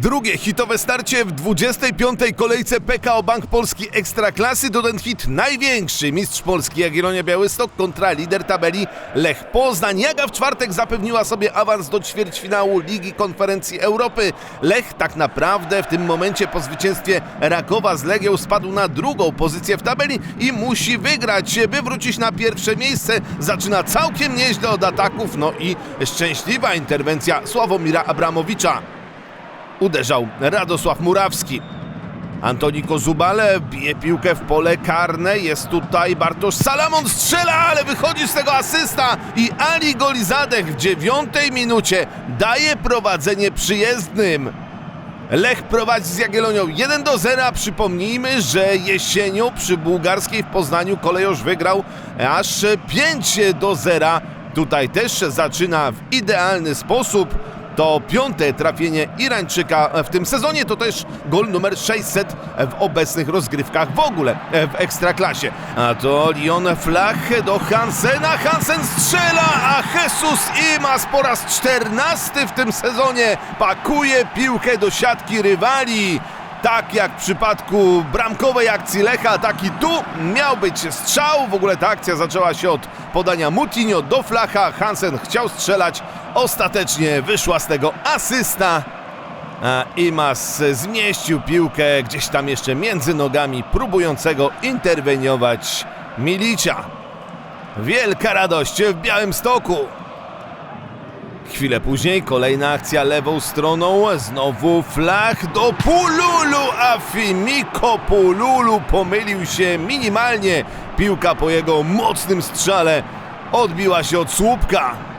Drugie hitowe starcie w 25. kolejce PKO Bank Polski Ekstraklasy to ten hit największy. Mistrz Polski Jagiellonia Białystok kontra lider tabeli Lech Poznań. Jaga w czwartek zapewniła sobie awans do ćwierćfinału Ligi Konferencji Europy. Lech tak naprawdę w tym momencie po zwycięstwie Rakowa z Legią spadł na drugą pozycję w tabeli i musi wygrać, by wrócić na pierwsze miejsce. Zaczyna całkiem nieźle od ataków, no i szczęśliwa interwencja Sławomira Abramowicza uderzał Radosław Murawski. Antoni Kozubale bije piłkę w pole karne. Jest tutaj Bartosz Salamon strzela, ale wychodzi z tego asysta i Ali Golizadek w dziewiątej minucie daje prowadzenie przyjezdnym. Lech prowadzi z Jagiellonią 1 do 0. Przypomnijmy, że jesienią przy bułgarskiej w Poznaniu kolejorz wygrał aż 5 do 0. Tutaj też zaczyna w idealny sposób. To piąte trafienie Irańczyka w tym sezonie, to też gol numer 600 w obecnych rozgrywkach w ogóle w Ekstraklasie. A to Leon Flach do Hansena, Hansen strzela, a Jesus Imas po raz 14 w tym sezonie pakuje piłkę do siatki rywali. Tak jak w przypadku bramkowej akcji Lecha, tak i tu miał być strzał. W ogóle ta akcja zaczęła się od podania Mutinho do Flacha. Hansen chciał strzelać, ostatecznie wyszła z tego asysta. A Imas zmieścił piłkę gdzieś tam jeszcze między nogami próbującego interweniować Milicia. Wielka radość w Białym Stoku. Chwilę później kolejna akcja lewą stroną, znowu flach do Pululu, a Fimiko Pululu pomylił się minimalnie. Piłka po jego mocnym strzale odbiła się od słupka.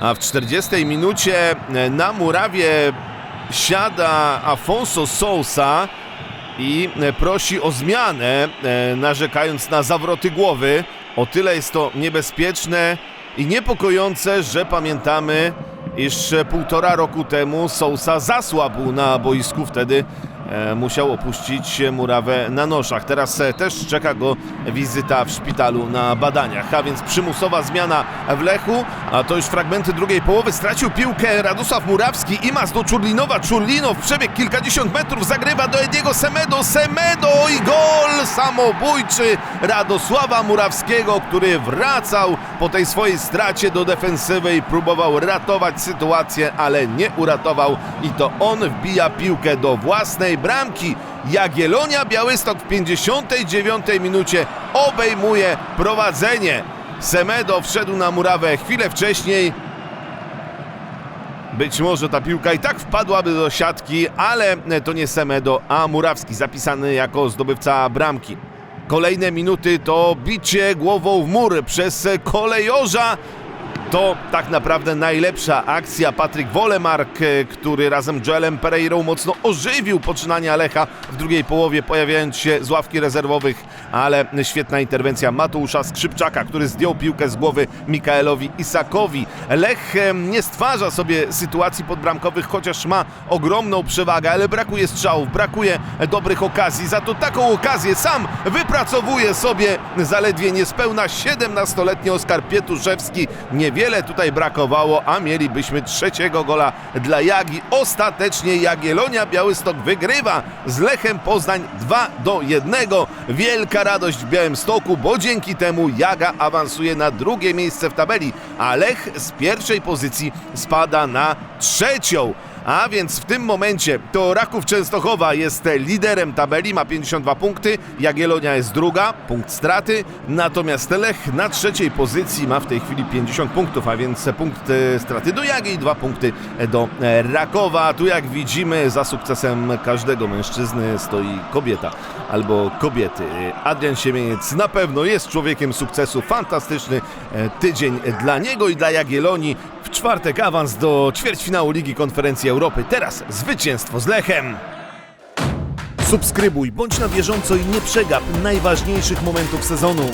A w 40 minucie na murawie siada Afonso Sousa i prosi o zmianę, e, narzekając na zawroty głowy. O tyle jest to niebezpieczne i niepokojące, że pamiętamy, iż półtora roku temu Sousa zasłabł na boisku, wtedy e, musiał opuścić murawę na noszach. Teraz e, też czeka go wizyta w szpitalu na badaniach, a więc przymusowa zmiana w Lechu, a to już fragmenty drugiej połowy. Stracił piłkę Radosław Murawski, Imas do Czurlinowa, Czurlinow przebieg kilkadziesiąt metrów, zagrywa do Ediego Semedo, Semedo i gol samobójczy Radosława Murawskiego, który wracał po tej swojej stracie do defensywy i próbował ratować sytuację, ale nie uratował. I to on wbija piłkę do własnej bramki. Jagiellonia Białystok w 59 minucie obejmuje prowadzenie. Semedo wszedł na murawę chwilę wcześniej. Być może ta piłka i tak wpadłaby do siatki, ale to nie Semedo, a Murawski zapisany jako zdobywca bramki. Kolejne minuty to bicie głową w mur przez kolejorza. To tak naprawdę najlepsza akcja. Patryk Wolemark, e, który razem z Joelem Pereirą mocno ożywił poczynania Lecha w drugiej połowie, pojawiając się z ławki rezerwowych, ale świetna interwencja Mateusza Skrzypczaka, który zdjął piłkę z głowy Mikaelowi Isakowi. Lech e, nie stwarza sobie sytuacji podbramkowych, chociaż ma ogromną przewagę, ale brakuje strzałów, brakuje dobrych okazji. Za to taką okazję sam wypracowuje sobie zaledwie niespełna 17-letni Oskar Pietuszewski. Niewiele tutaj brakowało, a mielibyśmy trzeciego gola dla Jagi. Ostatecznie Jagiellonia Białystok wygrywa z Lechem Poznań 2 do 1. Wielka radość w Białymstoku, bo dzięki temu Jaga awansuje na drugie miejsce w tabeli, a Lech z pierwszej pozycji spada na trzecią. A więc w tym momencie to Raków Częstochowa jest liderem tabeli, ma 52 punkty, Jagiellonia jest druga, punkt straty, natomiast Lech na trzeciej pozycji ma w tej chwili 50 punktów, a więc punkt straty do Jagi i dwa punkty do e, Rakowa. Tu jak widzimy za sukcesem każdego mężczyzny stoi kobieta albo kobiety. Adrian Siemieniec na pewno jest człowiekiem sukcesu, fantastyczny e, tydzień dla niego i dla Jagiellonii. W czwartek awans do ćwierćfinału Ligi Konferencji Europy. Teraz zwycięstwo z Lechem. Subskrybuj, bądź na bieżąco i nie przegap najważniejszych momentów sezonu.